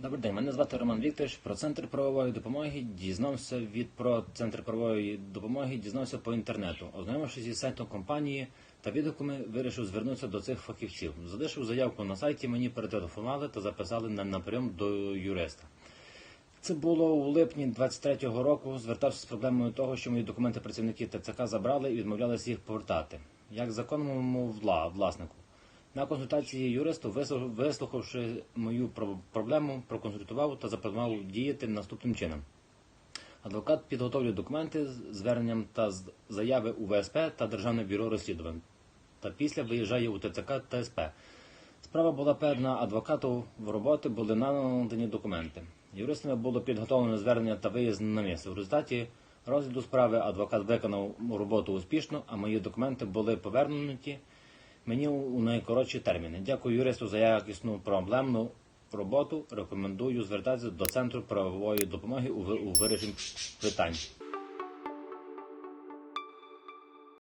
Добрий день, мене звати Роман Вікторович. Про центр правової допомоги дізнався від про центр правової допомоги, дізнався по інтернету. Ознайомившись із сайтом компанії та відгуками, вирішив звернутися до цих фахівців. Залишив заявку на сайті, мені перетелефонували та записали на, на прийом до юриста. Це було у липні 23-го року. Звертався з проблемою того, що мої документи працівники ТЦК забрали і відмовлялися їх повертати. Як законному вла- власнику. На консультації юристу, вислухавши мою проблему, проконсультував та запропонував діяти наступним чином. Адвокат підготовлює документи з зверненням та заяви у ВСП та Державне бюро розслідувань. Та після виїжджає у ТЦК та СП. Справа була передана адвокату в роботи, були надані документи. Юристами було підготовлено звернення та виїзд на місце. В результаті розгляду справи адвокат виконав роботу успішно, а мої документи були повернуті мені у найкоротші терміни. Дякую юристу за якісну проблемну роботу. Рекомендую звертатися до центру правової допомоги у ви- у вирішенні питань.